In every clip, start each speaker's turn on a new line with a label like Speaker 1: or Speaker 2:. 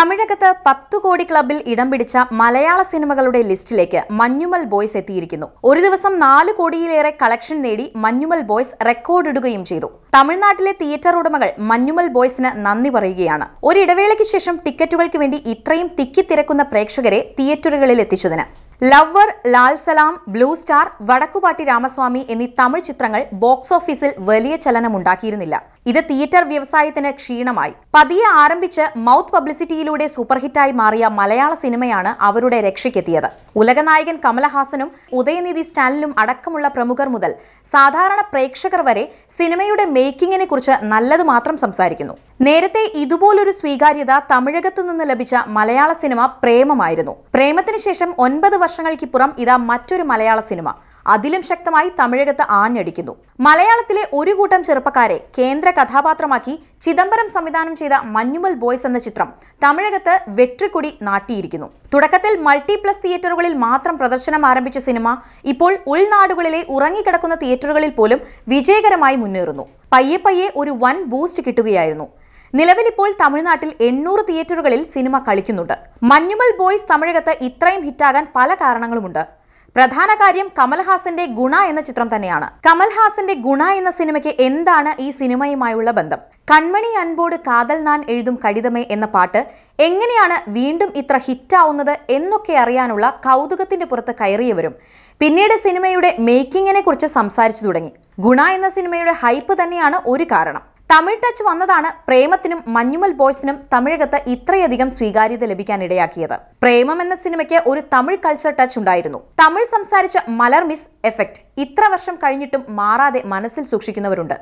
Speaker 1: തമിഴകത്ത് പത്തു കോടി ക്ലബിൽ ഇടം പിടിച്ച മലയാള സിനിമകളുടെ ലിസ്റ്റിലേക്ക് മഞ്ഞുമൽ ബോയ്സ് എത്തിയിരിക്കുന്നു. ഒരു ദിവസം നാല് കോടിയിലേറെ കളക്ഷൻ നേടി മഞ്ഞുമൽ ബോയ്സ് റെക്കോർഡിടുകയും ചെയ്തു. തമിഴ്നാട്ടിലെ തിയേറ്റർ ഉടമകൾ മഞ്ഞുമൽ ബോയ്സിന് നന്ദി പറയുകയാണ്. ഒരിടവേളയ്ക്ക് ശേഷം ടിക്കറ്റുകൾക്ക് വേണ്ടി ഇത്രയും തിക്കിത്തിരക്കുന്ന പ്രേക്ഷകരെ തിയേറ്ററുകളിൽ എത്തിച്ചതിന്. Lover Lal Salaam blue star Vadakkupatti Ramasamy എന്നീ തമിഴ് ചിത്രങ്ങൾ ബോക്സ് ഓഫീസിൽ വലിയ ചലനമുണ്ടാക്കിയിരുന്നില്ല. ഇത് തിയേറ്റർ വ്യവസായത്തിന് ക്ഷീണമായി. പതിയെ ആരംഭിച്ച് മൗത്ത് പബ്ലിസിറ്റിയിലൂടെ സൂപ്പർഹിറ്റായി മാറിയ മലയാള സിനിമയാണ് അവരുടെ രക്ഷയ്ക്കെത്തിയത്. ഉലകനായകൻ കമലഹാസനും ഉദയനിധി സ്റ്റാലിനും അടക്കമുള്ള പ്രമുഖർ മുതൽ സാധാരണ പ്രേക്ഷകർ വരെ സിനിമയുടെ മേക്കിങ്ങിനെ കുറിച്ച് നല്ലത് മാത്രം സംസാരിക്കുന്നു. നേരത്തെ ഇതുപോലൊരു സ്വീകാര്യത തമിഴകത്തു നിന്ന് ലഭിച്ച മലയാള സിനിമ പ്രേമമായിരുന്നു. പ്രേമത്തിന് ശേഷം ഒൻപത് വർഷങ്ങൾക്കിപ്പുറം ഇതാ മറ്റൊരു മലയാള സിനിമ. അതിലും ശക്തമായി തമിഴകത്ത് ആഞ്ഞടിക്കുന്നു. മലയാളത്തിലെ ഒരു കൂട്ടം ചെറുപ്പക്കാരെ കേന്ദ്ര കഥാപാത്രമാക്കി ചിദംബരം സംവിധാനം ചെയ്ത മഞ്ഞുമൽ ബോയ്സ് എന്ന ചിത്രം തമിഴകത്ത് വെട്രിക്കൊടി നാട്ടിയിരിക്കുന്നു. തുടക്കത്തിൽ മൾട്ടിപ്ലസ് തിയേറ്ററുകളിൽ മാത്രം പ്രദർശനം ആരംഭിച്ച സിനിമ ഇപ്പോൾ ഉൾനാടുകളിലെ ഉറങ്ങിക്കിടക്കുന്ന തിയേറ്ററുകളിൽ പോലും വിജയകരമായി മുന്നേറുന്നു. പയ്യെ പയ്യെ ഒരു വൻ ബൂസ്റ്റ് കിട്ടുകയായിരുന്നു. നിലവിലിപ്പോൾ തമിഴ്നാട്ടിൽ എണ്ണൂറ് തിയേറ്ററുകളിൽ സിനിമ കളിക്കുന്നുണ്ട്. മഞ്ഞുമൽ ബോയ്സ് തമിഴകത്ത് ഇത്രയും ഹിറ്റാകാൻ പല കാരണങ്ങളുമുണ്ട്. പ്രധാന കാര്യം കമൽഹാസന്റെ ഗുണ എന്ന ചിത്രം തന്നെയാണ്. കമൽഹാസന്റെ ഗുണ എന്ന സിനിമയ്ക്ക് എന്താണ് ഈ സിനിമയുമായുള്ള ബന്ധം? കൺമണി അൻപോട് കാതൽ നാൻ എഴുതും കടിതമേ എന്ന പാട്ട് എങ്ങനെയാണ് വീണ്ടും ഇത്ര ഹിറ്റാവുന്നത് എന്നൊക്കെ അറിയാനുള്ള കൗതുകത്തിന്റെ പുറത്ത് കയറിയവരും. പിന്നീട് സിനിമയുടെ മേക്കിങ്ങിനെ കുറിച്ച് സംസാരിച്ചു തുടങ്ങി. ഗുണ എന്ന സിനിമയുടെ ഹൈപ്പ് തന്നെയാണ് ഒരു കാരണം. തമിഴ് ടച്ച് വന്നതാണ് പ്രേമത്തിനും മഞ്ഞുമൽ ബോയ്സിനും തമിഴകത്ത് ഇത്രയധികം സ്വീകാര്യത ലഭിക്കാൻ ഇടയാക്കിയത് പ്രേമം എന്ന സിനിമയ്ക്ക് ഒരു തമിഴ് കൾച്ചർ ടച്ച് ഉണ്ടായിരുന്നു. തമിഴ് സംസാരിച്ച മലർ മിസ് എഫക്റ്റ് ഇത്ര വർഷം കഴിഞ്ഞിട്ടും മാറാതെ മനസ്സിൽ സൂക്ഷിക്കുന്നവരുണ്ട്.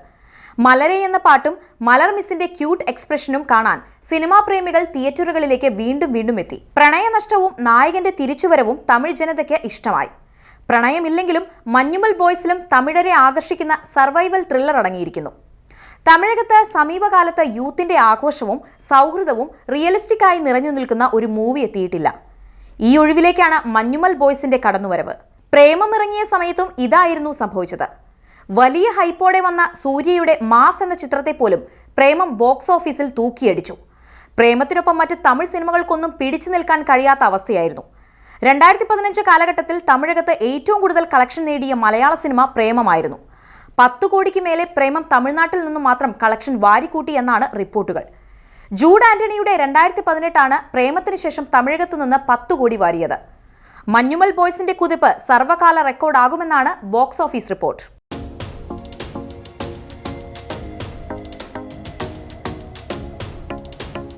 Speaker 1: മലരെ എന്ന പാട്ടും മലർ മിസിന്റെ ക്യൂട്ട് എക്സ്പ്രഷനും കാണാൻ സിനിമാ പ്രേമികൾ തിയേറ്ററുകളിലേക്ക് വീണ്ടും വീണ്ടും എത്തി. പ്രണയനഷ്ടവും നായകന്റെ തിരിച്ചുവരവും തമിഴ് ജനതയ്ക്ക് ഇഷ്ടമായി. പ്രണയമില്ലെങ്കിലും മഞ്ഞുമൽ ബോയ്സിലും തമിഴരെ ആകർഷിക്കുന്ന സർവൈവൽ ത്രില്ലർ അടങ്ങിയിരിക്കുന്നു. തമിഴകത്ത് സമീപകാലത്ത് യൂത്തിന്റെ ആഘോഷവും സൗഹൃദവും റിയലിസ്റ്റിക് ആയി നിറഞ്ഞു നിൽക്കുന്ന ഒരു മൂവി എത്തിയിട്ടില്ല. ഈ ഒഴിവിലേക്കാണ് മഞ്ഞുമൽ ബോയ്സിന്റെ കടന്നുവരവ്. പ്രേമം ഇറങ്ങിയ സമയത്തും ഇതായിരുന്നു സംഭവിച്ചത്. വലിയ ഹൈപ്പോടെ വന്ന സൂര്യയുടെ മാസ് എന്ന ചിത്രത്തെ പോലും പ്രേമം ബോക്സ് ഓഫീസിൽ തൂക്കിയടിച്ചു. പ്രേമത്തിനൊപ്പം മറ്റ് തമിഴ് സിനിമകൾക്കൊന്നും പിടിച്ചു നിൽക്കാൻ കഴിയാത്ത അവസ്ഥയായിരുന്നു. രണ്ടായിരത്തി പതിനഞ്ച് കാലഘട്ടത്തിൽ തമിഴകത്ത് ഏറ്റവും കൂടുതൽ കളക്ഷൻ നേടിയ മലയാള സിനിമ പ്രേമമായിരുന്നു. പത്തു കോടിക്ക് മേലെ പ്രേമം തമിഴ്നാട്ടിൽ നിന്നും മാത്രം കളക്ഷൻ വാരിക്കൂട്ടി എന്നാണ് റിപ്പോർട്ടുകൾ. ജൂഡ് ആന്റണിയുടെ രണ്ടായിരത്തി പതിനെട്ടാണ് പ്രേമത്തിന് ശേഷം തമിഴകത്ത് നിന്ന് പത്തു കോടി വാരിയത്. മഞ്ഞുമൽ ബോയ്സിന്റെ കുതിപ്പ് സർവകാല റെക്കോർഡാകുമെന്നാണ് ബോക്സ് ഓഫീസ് റിപ്പോർട്ട്.